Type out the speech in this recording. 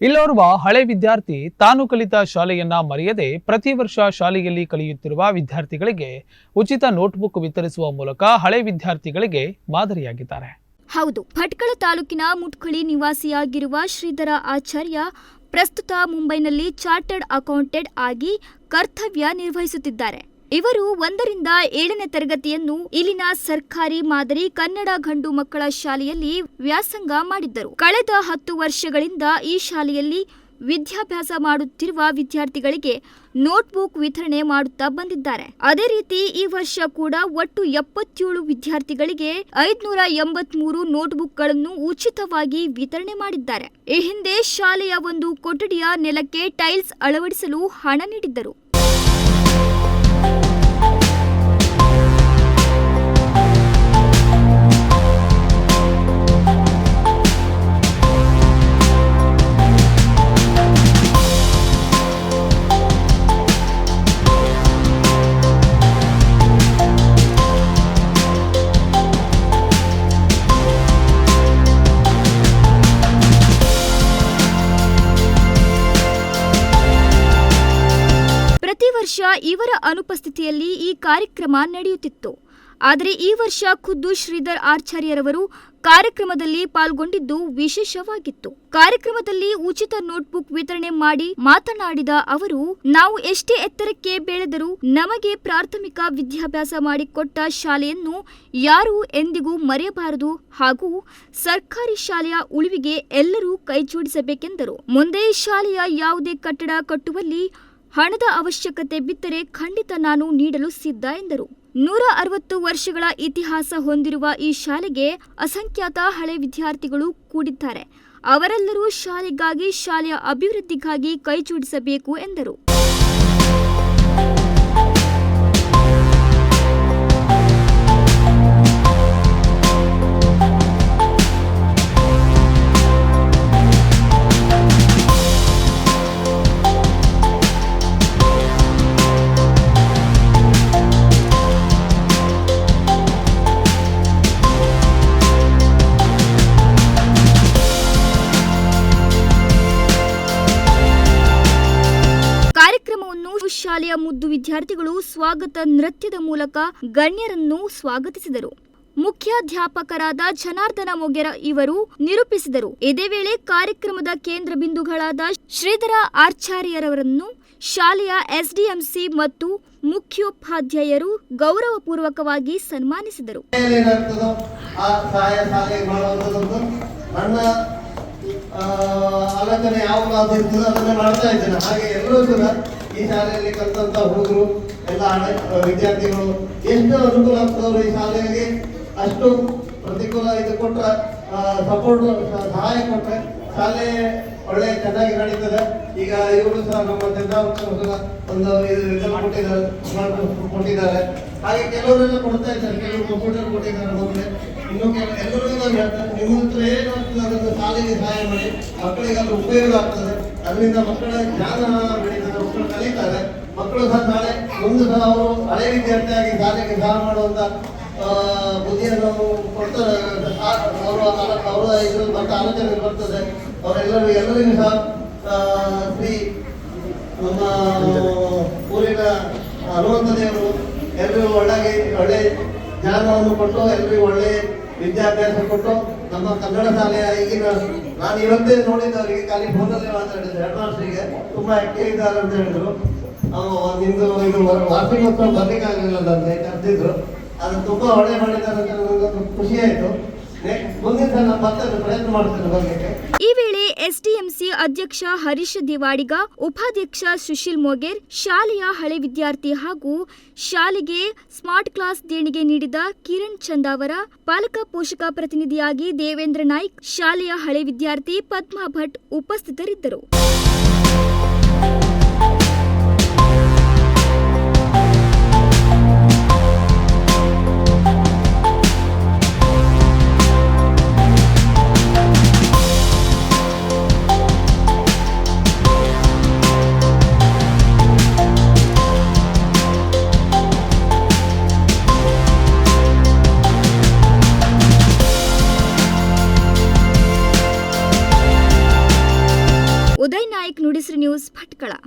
ಇಲ್ಲೋರ್ವ ಹಳೆ ವಿದ್ಯಾರ್ಥಿ, ತಾನು ಕಲಿತ ಶಾಲೆಯನ್ನ ಮರೆಯದೆ ಪ್ರತಿ ವರ್ಷ ಶಾಲೆಯಲ್ಲಿ ಕಲಿಯುತ್ತಿರುವ ವಿದ್ಯಾರ್ಥಿಗಳಿಗೆ ಉಚಿತ ನೋಟ್ಬುಕ್ ವಿತರಿಸುವ ಮೂಲಕ ಹಳೆ ವಿದ್ಯಾರ್ಥಿಗಳಿಗೆ ಮಾದರಿಯಾಗಿದ್ದಾರೆ. ಹೌದು, ಭಟ್ಕಳ ತಾಲೂಕಿನ ಮುಟ್ಕಳಿ ನಿವಾಸಿಯಾಗಿರುವ ಶ್ರೀಧರ ಆಚಾರ್ಯ ಪ್ರಸ್ತುತ ಮುಂಬೈನಲ್ಲಿ ಚಾರ್ಟರ್ಡ್ ಅಕೌಂಟೆಂಟ್ ಆಗಿ ಕರ್ತವ್ಯ ನಿರ್ವಹಿಸುತ್ತಿದ್ದಾರೆ. ಇವರು ಒಂದರಿಂದ ಏಳನೇ ತರಗತಿಯನ್ನು ಇಲ್ಲಿನ ಸರ್ಕಾರಿ ಮಾದರಿ ಕನ್ನಡ ಗಂಡು ಮಕ್ಕಳ ಶಾಲೆಯಲ್ಲಿ ವ್ಯಾಸಂಗ ಮಾಡಿದ್ದರು. ಕಳೆದ ಹತ್ತು ವರ್ಷಗಳಿಂದ ಈ ಶಾಲೆಯಲ್ಲಿ ವಿದ್ಯಾಭ್ಯಾಸ ಮಾಡುತ್ತಿರುವ ವಿದ್ಯಾರ್ಥಿಗಳಿಗೆ ನೋಟ್ಬುಕ್ ವಿತರಣೆ ಮಾಡುತ್ತಾ ಬಂದಿದ್ದಾರೆ. ಅದೇ ರೀತಿ ಈ ವರ್ಷ ಕೂಡ ಒಟ್ಟು ಎಪ್ಪತ್ತೇಳು ವಿದ್ಯಾರ್ಥಿಗಳಿಗೆ ಐದ್ನೂರ ಎಂಬತ್ಮೂರು ನೋಟ್ಬುಕ್ಗಳನ್ನು ಉಚಿತವಾಗಿ ವಿತರಣೆ ಮಾಡಿದ್ದಾರೆ. ಈ ಹಿಂದೆ ಶಾಲೆಯ ಒಂದು ಕೊಠಡಿಯ ನೆಲಕ್ಕೆ ಟೈಲ್ಸ್ ಅಳವಡಿಸಲು ಹಣ ನೀಡಿದ್ದರು. ಇವರ ಅನುಪಸ್ಥಿತಿಯಲ್ಲಿ ಈ ಕಾರ್ಯಕ್ರಮ ನಡೆಯುತ್ತಿತ್ತು. ಆದರೆ ಈ ವರ್ಷ ಖುದ್ದು ಶ್ರೀಧರ್ ಆಚಾರ್ಯರವರು ಕಾರ್ಯಕ್ರಮದಲ್ಲಿ ಪಾಲ್ಗೊಂಡಿದ್ದು ವಿಶೇಷವಾಗಿತ್ತು. ಕಾರ್ಯಕ್ರಮದಲ್ಲಿ ಉಚಿತ ನೋಟ್ಬುಕ್ ವಿತರಣೆ ಮಾಡಿ ಮಾತನಾಡಿದ ಅವರು, ನಾವು ಎಷ್ಟೇ ಎತ್ತರಕ್ಕೆ ಬೆಳೆದರೂ ನಮಗೆ ಪ್ರಾಥಮಿಕ ವಿದ್ಯಾಭ್ಯಾಸ ಮಾಡಿಕೊಟ್ಟ ಶಾಲೆಯನ್ನು ಯಾರೂ ಎಂದಿಗೂ ಮರೆಯಬಾರದು ಹಾಗೂ ಸರ್ಕಾರಿ ಶಾಲೆಯ ಉಳಿವಿಗೆ ಎಲ್ಲರೂ ಕೈಜೋಡಿಸಬೇಕೆಂದರು. ಮುಂದೆ ಶಾಲೆಯ ಯಾವುದೇ ಕಟ್ಟಡ ಕಟ್ಟುವಲ್ಲಿ ಹಣದ ಅವಶ್ಯಕತೆ ಬಿದ್ದರೆ ಖಂಡಿತ ನಾನು ನೀಡಲು ಸಿದ್ಧ ಎಂದರು. ನೂರ ಅರವತ್ತು ವರ್ಷಗಳ ಇತಿಹಾಸ ಹೊಂದಿರುವ ಈ ಶಾಲೆಗೆ ಅಸಂಖ್ಯಾತ ಹಳೆ ವಿದ್ಯಾರ್ಥಿಗಳು ಕೂಡಿದ್ದಾರೆ. ಅವರೆಲ್ಲರೂ ಶಾಲೆಗಾಗಿ, ಶಾಲೆಯ ಅಭಿವೃದ್ಧಿಗಾಗಿ ಕೈಜೋಡಿಸಬೇಕು ಎಂದರು. ಶಾಲೆಯ ಮುದ್ದು ವಿದ್ಯಾರ್ಥಿಗಳು ಸ್ವಾಗತ ನೃತ್ಯದ ಮೂಲಕ ಗಣ್ಯರನ್ನು ಸ್ವಾಗತಿಸಿದರು. ಮುಖ್ಯಾಧ್ಯಾಪಕರಾದ ಜನಾರ್ದನ ಮೊಗೆರ ಇವರು ನಿರೂಪಿಸಿದರು. ಇದೇ ವೇಳೆ ಕಾರ್ಯಕ್ರಮದ ಕೇಂದ್ರ ಬಿಂದುಗಳಾದ ಶ್ರೀಧರ ಆಚಾರ್ಯರವರನ್ನು ಶಾಲೆಯ ಎಸ್ಡಿಎಂಸಿ ಮತ್ತು ಮುಖ್ಯೋಪಾಧ್ಯಾಯರು ಗೌರವಪೂರ್ವಕವಾಗಿ ಸನ್ಮಾನಿಸಿದರು. ಅದನ್ನ ಮಾಡ್ತಾ ಇದ್ದೇನೆ. ಹಾಗೆ ಎಲ್ಲರೂ ಈ ಶಾಲೆಯಲ್ಲಿ ಕಲಿತಂತ ಹುಡುಗರು, ಎಲ್ಲ ವಿದ್ಯಾರ್ಥಿಗಳು ಎಷ್ಟು ಅನುಕೂಲ ಆಗ್ತದವರು ಈ ಶಾಲೆಗೆ ಅಷ್ಟು ಪ್ರತಿಕೂಲ ಇದು ಕೊಟ್ಟ ಸಪೋರ್ಟ್ ಸಹಾಯ ಕೊಟ್ಟರೆ ಶಾಲೆ ಒಳ್ಳೆ ಚೆನ್ನಾಗಿ ನಡೀತದೆ. ಈಗ ಇವರು ಸಹ ನಮ್ಮ ಒಂದು ಇದು ಕೊಟ್ಟಿದ್ದಾರೆ ಕೊಟ್ಟಿದ್ದಾರೆ. ಹಾಗೆ ಕೆಲವರೆಲ್ಲ ಕೊಡ್ತಾ ಇದ್ದಾರೆ, ಕೆಲವರು ಕಂಪ್ಯೂಟರ್ ಕೊಟ್ಟಿದ್ದಾರೆ ಮೊದಲೇ. ಇನ್ನು ಕೆಲವು ಎಲ್ಲರಿಗೂ ನಾನು ಹೇಳ್ತೇನೆ ನಿಮ್ಮ ಹತ್ರ ಏನು ಆಗ್ತದೆ ಅದನ್ನು ಶಾಲೆಗೆ ಸಹಾಯ ಮಾಡಿ ಮಕ್ಕಳಿಗೆ ಅದು ಉಪಯೋಗ ಆಗ್ತದೆ. ಅದರಿಂದ ಮಕ್ಕಳ ಜ್ಞಾನ ಬೆಳೀತಾರೆ ಮಕ್ಕಳು ಕಲಿತಾರೆ. ಮಕ್ಕಳು ಸಹ ನಾಳೆ ಮುಂದೆ ಸಹ ಅವರು ಹಳೆ ವಿದ್ಯಾರ್ಥಿಯಾಗಿ ಶಾಲೆಗೆ ಸಹ ಮಾಡುವಂಥ ಬುದ್ಧಿಯನ್ನು ಕೊಡ್ತಾರೆ. ಅವರು ಅವರ ಇದು ಬರ್ತಾ ಆಲೋಚನೆ ಬರ್ತದೆ. ಅವರೆಲ್ಲರೂ ಎಲ್ಲರಿಗೂ ಸಹ ಶ್ರೀ ನಮ್ಮ ಊರಿನ ಹನುಮಂತ ದೇವರು ಎಲ್ಲರಿಗೂ ಒಳ್ಳೆ ಜ್ಞಾನವನ್ನು ಕೊಟ್ಟು, ಎಲ್ಲರಿಗೂ ಒಳ್ಳೆ ವಿದ್ಯಾಭ್ಯಾಸ ಕೊಟ್ಟು ನಮ್ಮ ಕನ್ನಡ ಶಾಲೆಯ ಈಗಿನ ನಾನು ಇವತ್ತೇ ನೋಡಿದ್ದವರಿಗೆ ಖಾಲಿ ಫೋನಲ್ಲೇ ಮಾತಾಡಿದ್ರು. ಹೆಡ್ ಮಾಸ್ಟರಿಗೆ ತುಂಬಾ ಆಕ್ಟಿವ್ ಇದ್ದಾರೆ ಅಂತ ಹೇಳಿದ್ರು. ನಿಮ್ದು ಇದು ವಾರ್ಷಿಕೋತ್ಸವ ಬರ್ಲಿಕ್ಕಾಗಲಿಲ್ಲ ಅಂತ ಕರೆದಿದ್ರು. ಅದು ತುಂಬಾ ಒಳ್ಳೆ ಮಾಡಿದ್ದಾರೆ ಅಂತ ನನಗೊಂದು ಖುಷಿ ಆಯ್ತು. ಈ ವೇಳೆ ಎಸ್ಡಿಎಂಸಿ ಅಧ್ಯಕ್ಷ ಹರೀಶ್ ದಿವಾಡಿಗ, ಉಪಾಧ್ಯಕ್ಷ ಸುಶೀಲ್ ಮೊಗೇರ್, ಶಾಲೆಯ ಹಳೆ ವಿದ್ಯಾರ್ಥಿ ಹಾಗೂ ಶಾಲೆಗೆ ಸ್ಮಾರ್ಟ್ ಕ್ಲಾಸ್ ದೇಣಿಗೆ ನೀಡಿದ ಕಿರಣ್ ಚಂದಾವರ ಪಾಲಕ ಪೋಷಕ ಪ್ರತಿನಿಧಿಯಾಗಿ ದೇವೇಂದ್ರ ನಾಯ್ಕ್, ಶಾಲೆಯ ಹಳೆ ವಿದ್ಯಾರ್ಥಿ ಪದ್ಮಾ ಭಟ್ ಉಪಸ್ಥಿತರಿದ್ದರು. ಉದಯ್